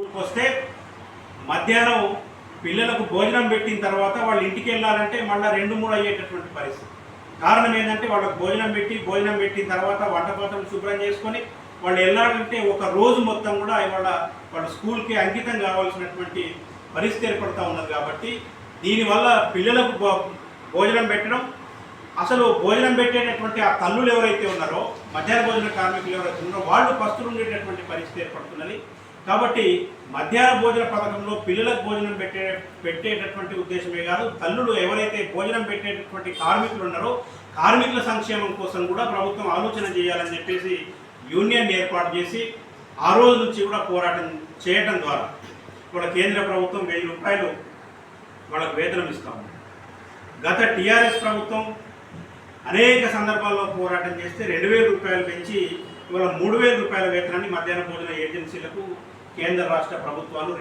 స్కూల్కి వస్తే మధ్యాహ్నం పిల్లలకు భోజనం పెట్టిన తర్వాత వాళ్ళు ఇంటికి వెళ్ళాలంటే మళ్ళీ రెండు మూడు అయ్యేటటువంటి పరిస్థితి. కారణం ఏంటంటే వాళ్ళకు భోజనం పెట్టి భోజనం పెట్టిన తర్వాత వంటపాత్రలు శుభ్రం చేసుకొని వాళ్ళు వెళ్ళాలంటే ఒక రోజు మొత్తం కూడా ఇవాళ వాళ్ళ స్కూల్కి అంకితం కావాల్సినటువంటి పరిస్థితి ఏర్పడుతూ ఉన్నది కాబట్టి దీనివల్ల పిల్లలకు భో- భోజనం పెట్టడం అసలు భోజనం పెట్టేటటువంటి ఆ తల్లులు ఎవరైతే ఉన్నారో మధ్యాహ్న భోజన కార్మికులు ఎవరైతే ఉన్నారో వాళ్ళు పస్తులు ఉండేటటువంటి పరిస్థితి ఏర్పడుతున్నది. కాబట్టి మధ్యాహ్న భోజన పథకంలో పిల్లలకు భోజనం పెట్టే పెట్టేటటువంటి ఉద్దేశమే కాదు తల్లులు ఎవరైతే భోజనం పెట్టేటటువంటి కార్మికులు ఉన్నారో కార్మికుల సంక్షేమం కోసం కూడా ప్రభుత్వం ఆలోచన చేయాలని చెప్పేసి యూనియన్ ఏర్పాటు చేసి ఆ రోజు నుంచి కూడా పోరాటం చేయటం ద్వారా కూడా కేంద్ర ప్రభుత్వం వెయ్యి రూపాయలు వాళ్ళకు వేతనం ఇస్తాము గత టీఆర్ఎస్ ప్రభుత్వం అనేక సందర్భాల్లో పోరాటం చేస్తే రెండు వేల రూపాయలు పెంచి ఇవాళ మూడు వేల రూపాయల వేతనాన్ని మధ్యాహ్న భోజన ఏజెన్సీలకు కేంద్ర రాష్ట్ర ప్రభుత్వాలు